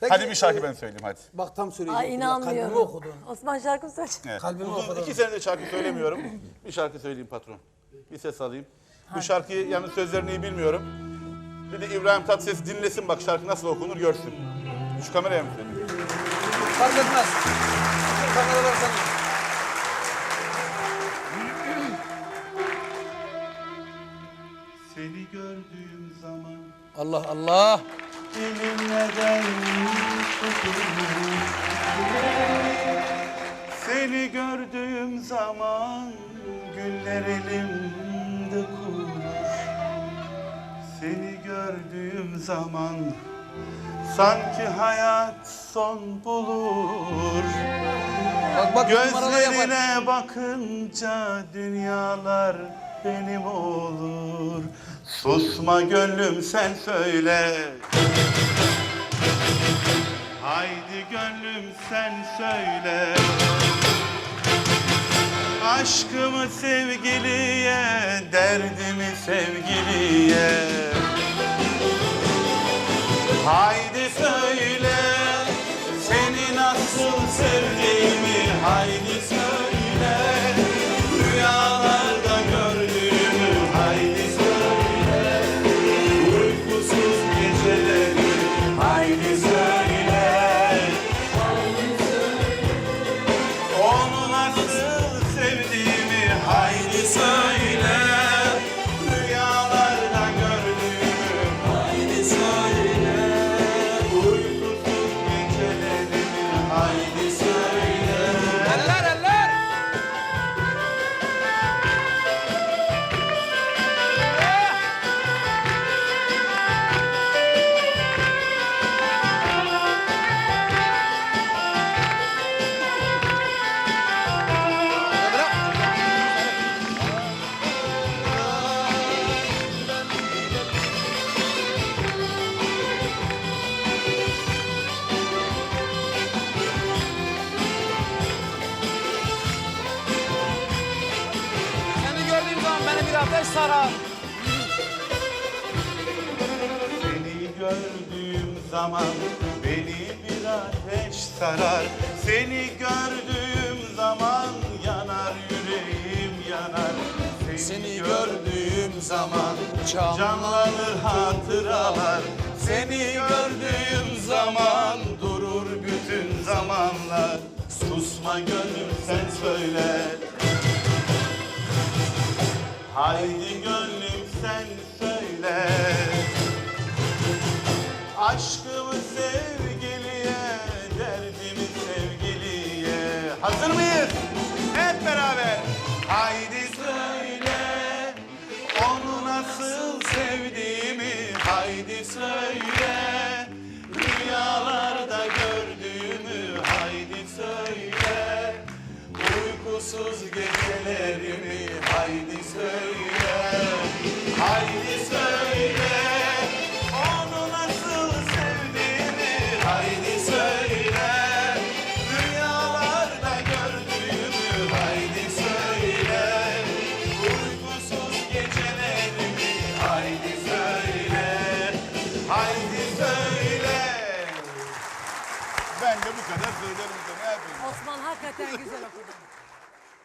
Peki, hadi bir şarkı e, ben söyleyeyim hadi. Bak tam söyleyecektim. Ay inanmıyorum. Kalbimi okudun. Osman şarkı söyle. Evet. Kalbimi Uzun okudun. iki senedir şarkı söylemiyorum. bir şarkı söyleyeyim patron. Bir ses alayım. Bu şarkıyı yani sözlerini iyi bilmiyorum. Bir de İbrahim Tatlıses dinlesin bak şarkı nasıl okunur görsün. Şu kameraya mı söyleyeyim? Fark etmez. Kameralar senin. Seni gördüğüm zaman Allah Allah. Dilim neden? Seni gördüğüm zaman güller elimde kurur. Seni gördüğüm zaman sanki hayat son bulur. Bak bak. Gözlerine bakınca dünyalar benim olur. Susma gönlüm sen söyle. Haydi gönlüm sen söyle. Aşkımı sevgiliye, derdimi sevgiliye. Ateş sarar. Seni gördüğüm zaman beni bir ateş sarar. Seni gördüğüm zaman yanar yüreğim yanar. Seni gördüğüm zaman can canlanır hatıralar. Seni gördüğüm zaman durur bütün zamanlar. Susma gönlüm sen söyle Haydi gönlüm sen söyle. Aşkımı sevgiliye, derdimi sevgiliye. Hazır mıyız? Hep beraber. Haydi söyle. Onu nasıl sevdiğimi Haydi söyle. Rüyalarda gördüğümü Haydi söyle. Uykusuz gecelerimi Haydi söyle Haydi söyle onu nasıl sevdiğini Haydi söyle rüyalarda gördüğünü Haydi söyle uykusuz gecelerimi Haydi söyle haydi söyle Ben de bu kadar söylerim. Ne yapayım? Osman hakikaten güzel okudu.